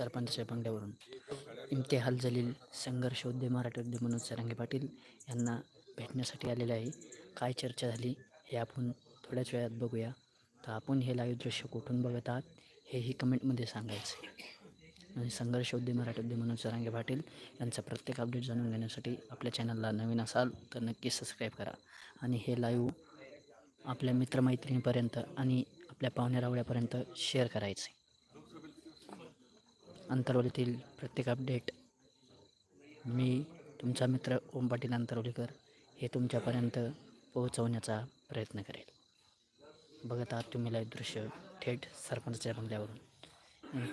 सरपंचाच्या बंगल्यावरून इम्तिहाल जलील संघर्ष उद्यम मराठी उद्यम मनोज सरांगे पाटील यांना भेटण्यासाठी आलेलं आहे. काय चर्चा झाली हे आपण थोड्याच वेळात बघूया. तर आपण हे लाईव्ह दृश्य कुठून बघत आहात हेही कमेंटमध्ये सांगायचं आणि संघर्ष उद्यम मराठी उद्यम मनोज सरांगे पाटील यांचा प्रत्येक अपडेट जाणून घेण्यासाठी आपल्या चॅनलला नवीन असाल तर नक्की सबस्क्राईब करा. आणि हे लाईव्ह आपल्या मित्रमैत्रिणीपर्यंत आणि आपल्या पाहुण्यारावळ्यापर्यंत शेअर करायचे अंतरवलीतील प्रत्येक अपडेट मी तुमचा मित्र ओम पाटील अंतरवलीकर हे तुमच्यापर्यंत पोहोचवण्याचा प्रयत्न करेल. बघत आहात तुम्ही लाईव्ह दृश्य थेट सरपंचच्या बंगल्यावरून.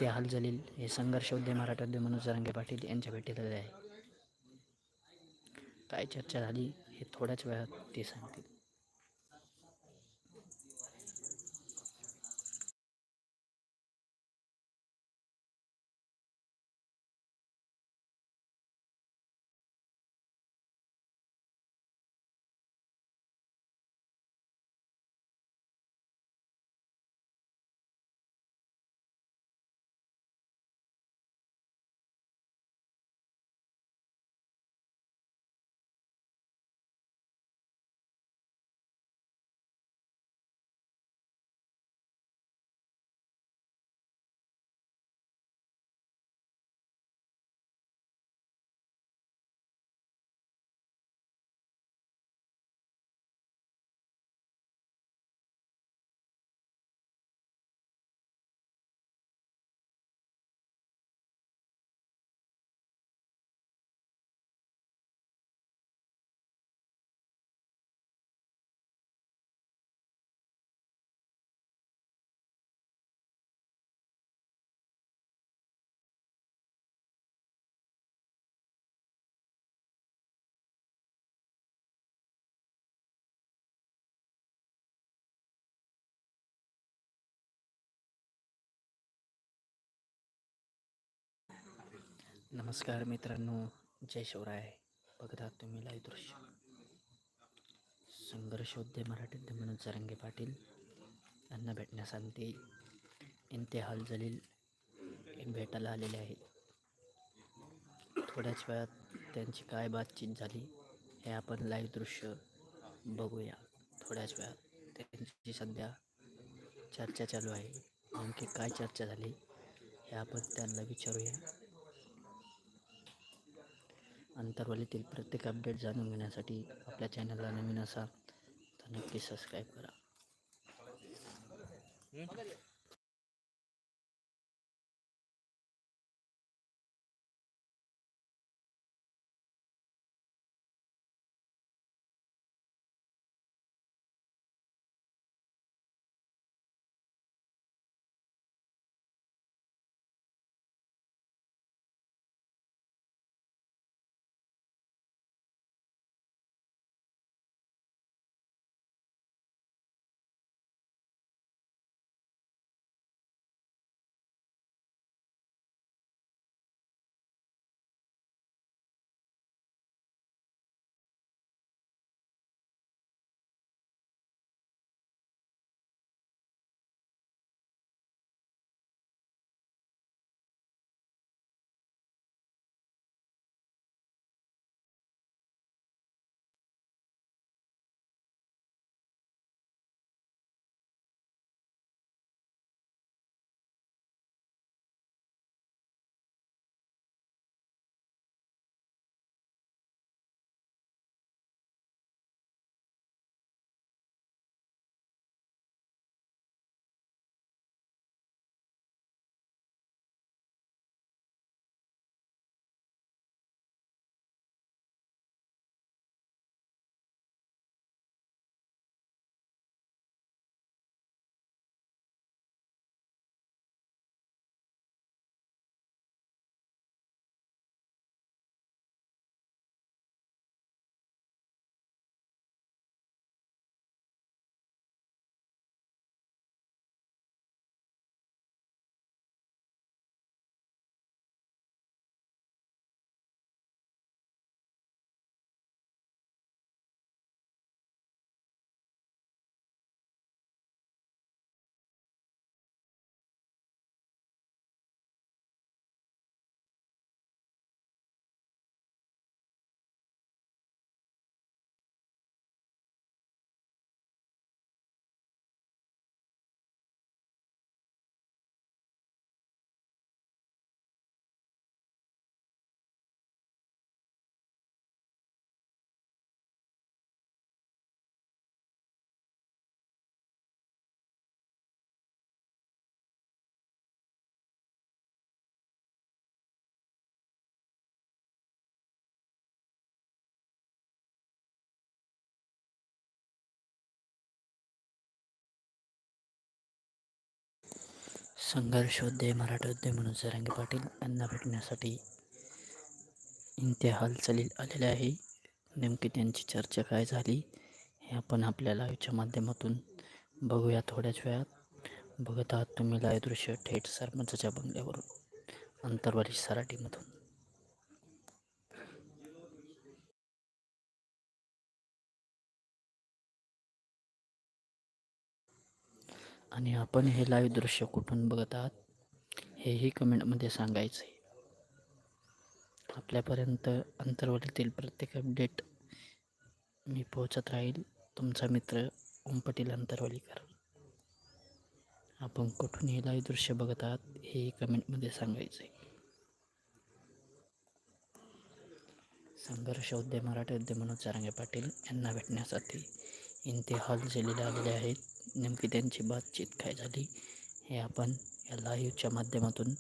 ते जलील हे संघर्ष उद्य मराठा मनोज रंगे पाटील यांच्या भेटीला आले आहे. काय चर्चा झाली हे थोड्याच वेळात ते सांगतील. नमस्कार मित्रांनो जय शिवराय. बघता तुम्ही लाईव्ह दृश्य. संघर्षोद्य मराठीत उद्यम म्हणून सरंगे पाटील यांना भेटण्यासाठी इम्तिहाल जलील भेटायला आलेले आहेत. थोड्याच वेळात त्यांची काय बातचीत झाली हे आपण लाईव्ह दृश्य बघूया. थोड्याच वेळात त्यांची सध्या चर्चा चालू आहे. नेमकी काय चर्चा झाली हे आपण त्यांना विचारूया. अंतरवालीतील प्रत्येक अपडेट जाणून घेण्यासाठी आपल्या चॅनलला नवीन असाल तर नक्की सबस्क्राईब करा. संघर्षोदय मराठोदय म्हणून सरांगे पाटील यांना भेटण्यासाठी इंते हालचाली आलेल्या आहे. नेमकी त्यांची चर्चा काय झाली हे आपण आपल्या लाईव्हच्या माध्यमातून बघूया थोड्याच वेळात. बघत आहात तुम्ही लाईव्ह दृश्य थेट सरपंचाच्या बंगल्यावरून अंतरवाली सराटीमधून. आणि आपण हे लाईव्ह दृश्य कुठून बघत आहात हेही कमेंटमध्ये सांगायचं आहे आपल्यापर्यंत अंतर्वालीतील प्रत्येक अपडेट मी पोहोचत राहील. तुमचा मित्र ओम पटेल अंतरवालीकर. आपण कुठून हे लाईव्ह दृश्य बघत आहात हे कमेंटमध्ये सांगायचं आहे संघर्ष उद्यम मराठी उद्यम मनोज चारंगे पाटील यांना भेटण्यासाठी इंतेहाल झालेले आलेले आहेत. नेमकी त्यांची बातचीत काय झाली हे आपण या लाईव्हच्या माध्यमातून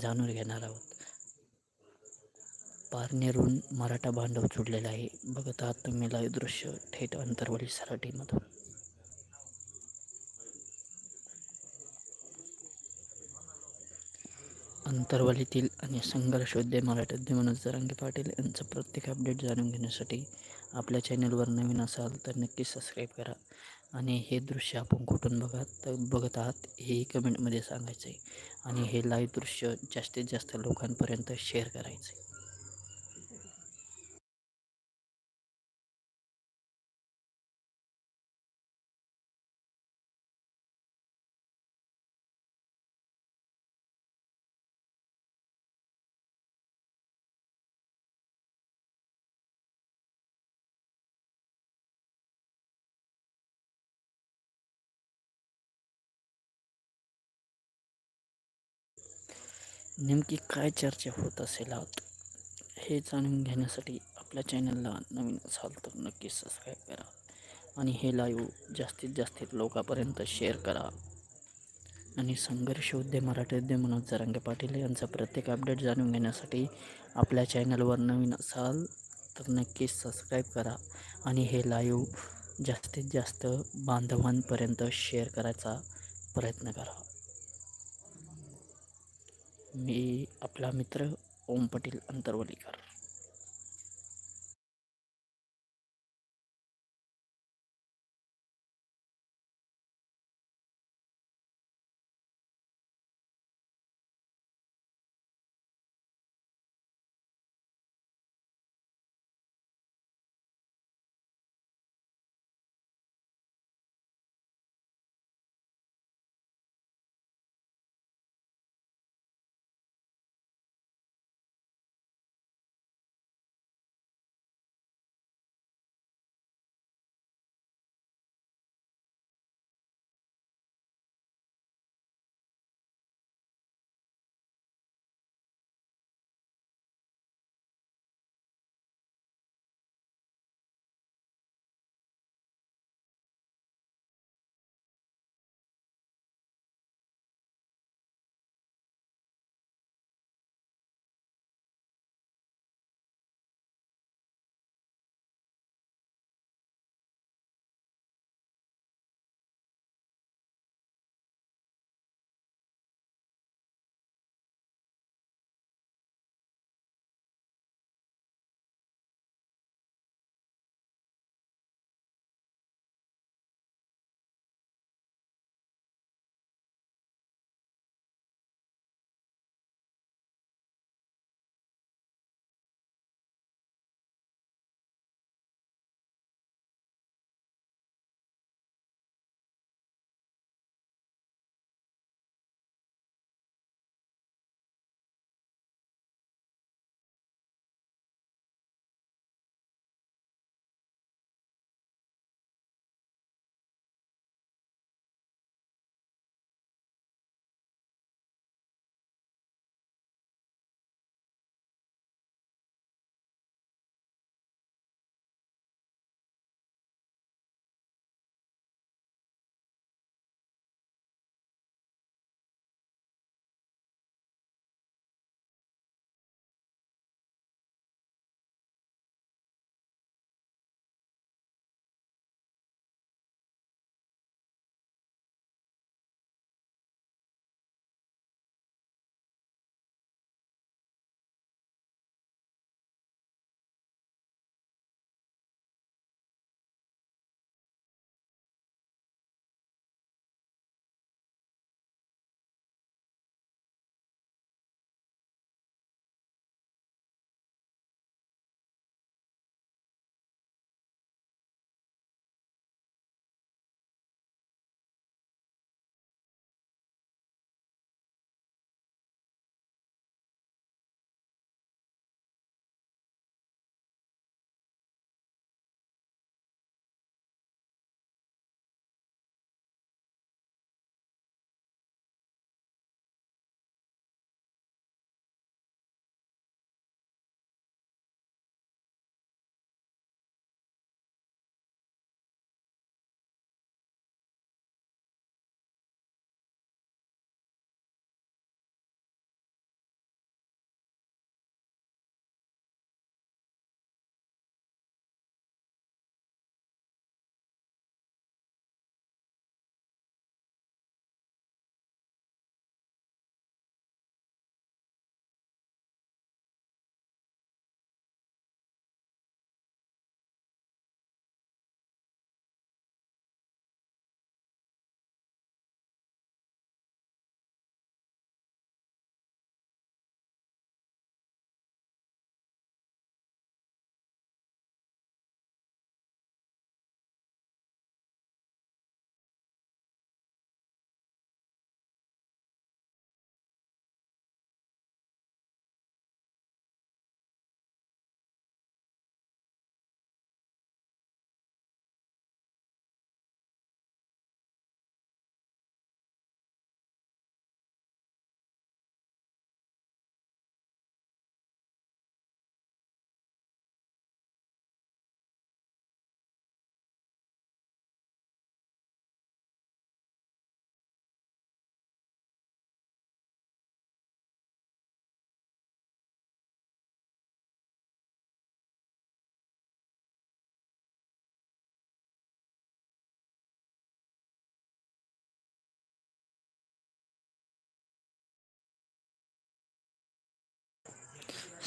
जाणून घेणार आहोत. पारनेरून मराठा बांधव जुडलेला आहे. बघत आहात तुम्ही लाईव्ह दृश्य थेट अंतरवली सराटीमधून अंतरवालीतील आणि संघर्षोद्य मराठी मनोज जरांगे पाटील यांचं प्रत्येक अपडेट जाणून घेण्यासाठी आपल्या चॅनलवर नवीन असाल तर नक्की सबस्क्राईब करा. आणि हे दृश्य आपण कुठून बघत बघत आहात हेही कमेंटमध्ये सांगायचं आहे आणि हे लाईव्ह दृश्य जास्तीत जास्त लोकांपर्यंत शेअर करायचं आहे नेमकी काय चर्चा होत असेल आत हे जाणून घेण्यासाठी आपल्या चॅनलला नवीन असाल तर नक्की सबस्क्राईब करा आणि हे लाईव्ह जास्तीत जास्त लोकांपर्यंत शेअर करा. आणि संघर्ष उद्यम मराठी उद्यम मनोज जरांगे पाटील यांचा प्रत्येक अपडेट जाणून घेण्यासाठी आपल्या चॅनलवर नवीन असाल तर नक्की सबस्क्राईब करा आणि हे लाईव्ह जास्तीत जास्त बांधवांपर्यंत शेअर करायचा प्रयत्न करा. मी आपला मित्र ओम पाटील अंतरवलीकर.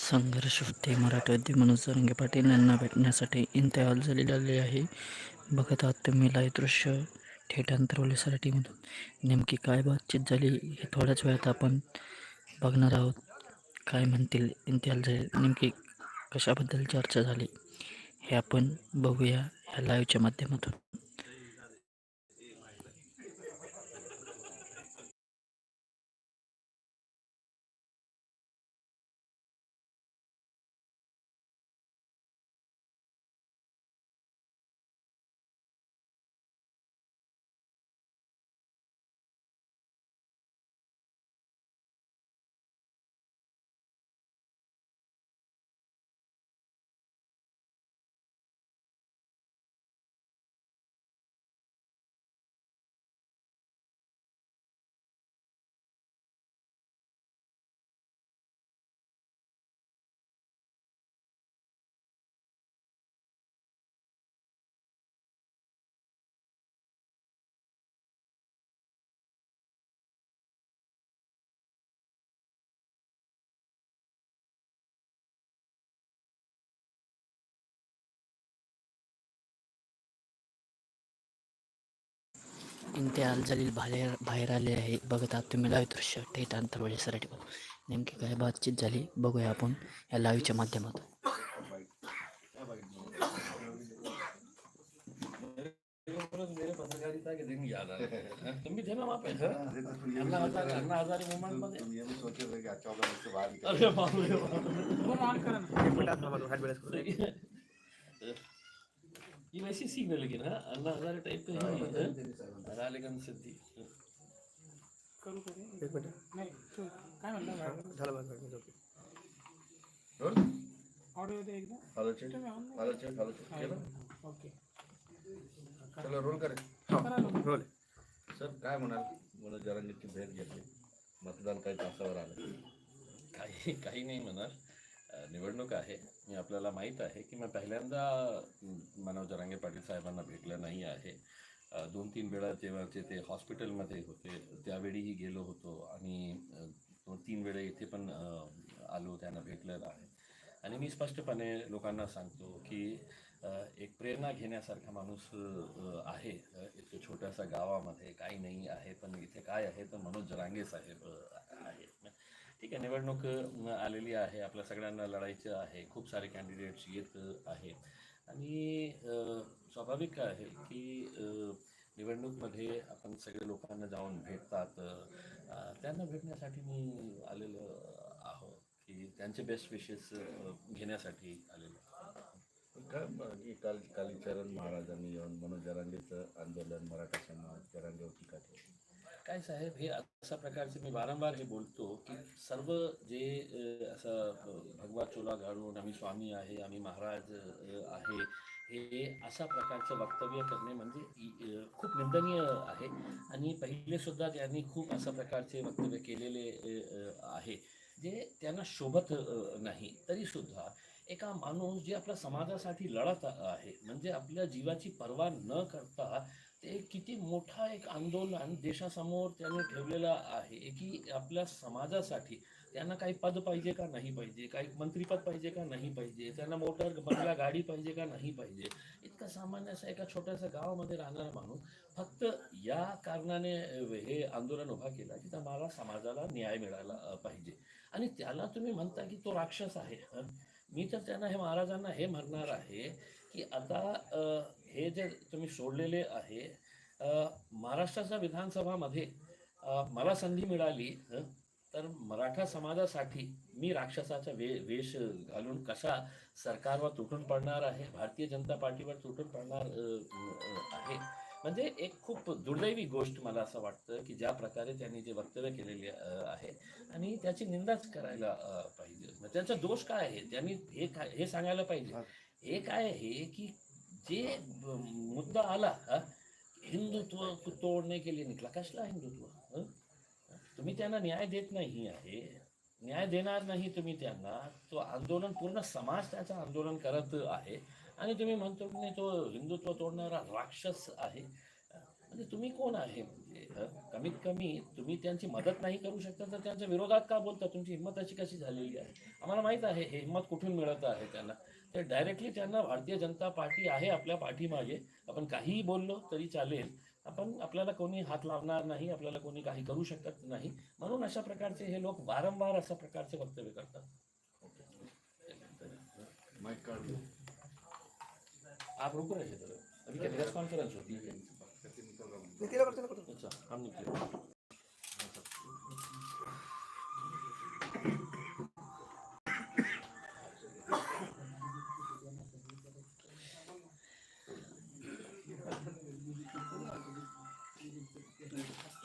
संघर्ष होते मराठवाडी मनोज जरंगे पाटील यांना भेटण्यासाठी इंतहाल झालेले आले आहे. बघत आहात तुम्ही लाईव्ह दृश्य थेट अंतरवलीसाठीमधून नेमकी काय बातचीत झाली हे थोड्याच वेळात आपण बघणार आहोत. काय म्हणतील इंतहाल झाले? नेमकी कशाबद्दल चर्चा झाली हे आपण बघूया ह्या लाईव्हच्या माध्यमातून. इंतहाल जलील बाहेर बाहेर आले आहे बघत आहात तुम्ही लाईव्ह दृश्य थेट अंतरवलीसाठी नेमकी काय बातचीत झाली बघूया आपण या लाईव्हच्या माध्यमातून मेरे पत्रकारिता के दिन याद आ रहे हैं तुम भी थे ना वहाँ पे अन्ना हजारे अन्ना हजारे मूवमेंट में? ये भी सोचे थे कि अच्छा होगा उसके बाद निकल अरे बाप रे बाप। सही है। ये है लेकिन हाँ अन्ना हजारे टाइप के ही रालेगन सिद्धि करू करू एक मिनिट नाही काय म्हणला झालं ओके. दे एकदा. केलं? ओके चला रोल करे लोक. सर काय म्हणाल मनोज जरांगीची भेट घेतली मतदान काही तासावर आलं काही काही नाही म्हणणार अ, निवडणूक आहे. मी आपल्याला माहीत आहे की मी पहिल्यांदा मनोज जरांगे पाटील साहेबांना भेटलं नाही आहे. दोन तीन वेळा जेव्हा ते हॉस्पिटलमध्ये होते त्यावेळीही गेलो होतो आणि दोन तीन वेळा इथे पण आलो त्यांना भेटलेलं आहे. आणि मी स्पष्टपणे लोकांना सांगतो की एक प्रेरणा घेण्यासारखा माणूस आहे. इथे छोट्याशा गावामध्ये काही नाही आहे पण इथे काय आहे तर मनोज जरांगे साहेब आहे ठीक आहे निवडणूक आलेली आहे. आपल्या सगळ्यांना लढायचं आहे. खूप सारे कॅन्डिडेट्स येत आहेत. आणि स्वाभाविक आहे की निवडणूकमध्ये आपण सगळे लोकांना जाऊन भेटतात. त्यांना भेटण्यासाठी मी आलेलो आहो की त्यांचे बेस्ट विशेस घेण्यासाठी आलेलो काय काल कालीचरण महाराजांनी येऊन मनोज जरांगेचं आंदोलन मराठा समाज जरांगेवर का काय साहेब हे अशा प्रकारचे मी वारंवार हे बोलतो की सर्व जे असं भगवा चोला घालून आम्ही स्वामी आहे आम्ही महाराज आहे हे अशा प्रकारचं वक्तव्य करणे म्हणजे खूप निंदनीय आहे. आणि पहिले सुद्धा त्यांनी खूप अशा प्रकारचे वक्तव्य केलेले आहे. जे त्यांना शोभत नाही तरीसुद्धा एका माणूस जे आपल्या समाजासाठी लढत आहे म्हणजे आपल्या जीवाची पर्वा न करता ते किती मोठा एक आंदोलन देशासमोर त्यांनी ठेवलेलं आहे की आपल्या समाजासाठी त्यांना काही पद पाहिजे का नाही पाहिजे? काही मंत्रीपद पाहिजे का नाही पाहिजे? त्यांना मोटर बंगला गाडी पाहिजे का नाही पाहिजे? इतका सामान्य असा एका छोट्याशा गावामध्ये राहणारा माणूस फक्त या कारणाने हे आंदोलन उभा केला की मला समाजाला न्याय मिळाला पाहिजे. आणि त्याला तुम्ही म्हणता की तो राक्षस आहे. मी तर त्यांना हे महाराजांना हे म्हणणार आहे की आता हे जे तुम्ही सोडलेले आहे महाराष्ट्राच्या विधानसभामध्ये मला संधी मिळाली तर मराठा समाजासाठी मी राक्षसाचा वे वेश घालून कसा सरकारवर तुटून पडणार आहे भारतीय जनता पार्टीवर तुटून पडणार आहे? म्हणजे एक खूप दुर्दैवी गोष्ट मला असं वाटतं की ज्या प्रकारे त्यांनी जे वक्तव्य केलेले आहे आणि त्याची निंदाच करायला पाहिजे. त्याचा दोष काय आहे? त्यांनी हे काय हे सांगायला पाहिजे. हे काय आहे की जे मुद्दा आला हिंदुत्व तोडणे केले के लिए निकला. कसला हिंदुत्व? तुम्ही त्यांना न्याय देत नाही आहे. न्याय देणार नाही तुम्ही त्यांना. तो आंदोलन पूर्ण समाज त्याचं आंदोलन करत आहे. आणि तुम्ही म्हणतो की नाही तो हिंदुत्व तोडणारा राक्षस आहे. म्हणजे तुम्ही कोण आहे म्हणजे, कमीत कमी तुम्ही त्यांची मदत नाही करू शकता तर त्यांच्या विरोधात का बोलता? तुमची हिंमत अशी कशी झालेली आहे? आम्हाला माहीत आहे हे हिंमत कुठून मिळत आहे त्यांना? तर डायरेक्टली त्यांना भारतीय जनता पार्टी आहे आपल्या पाठीमागे. आपण काहीही बोललो तरी चालेल. आपण आपल्याला कोणी हात लावणार नाही आपल्याला कोणी काही करू शकत नाही. म्हणून अशा प्रकारचे हे लोक वारंवार अशा प्रकारचे वक्तव्य करतात. आप रुको रहे थे अभी क्या प्रेस कॉन्फ्रेंस होती? है अच्छा हम निकले.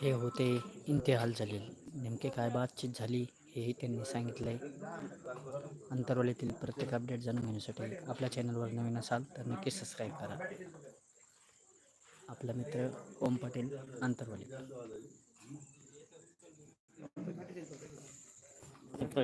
हे होते इंतेहाल जलील नेमके काय बातचीत झाली हेही त्यांनी सांगितलं आहे अंतरवलीतील प्रत्येक अपडेट जाणून घेण्यासाठी आपल्या चॅनलवर नवीन असाल तर नक्की सबस्क्राईब करा. आपला मित्र ओम पटेल अंतरवली.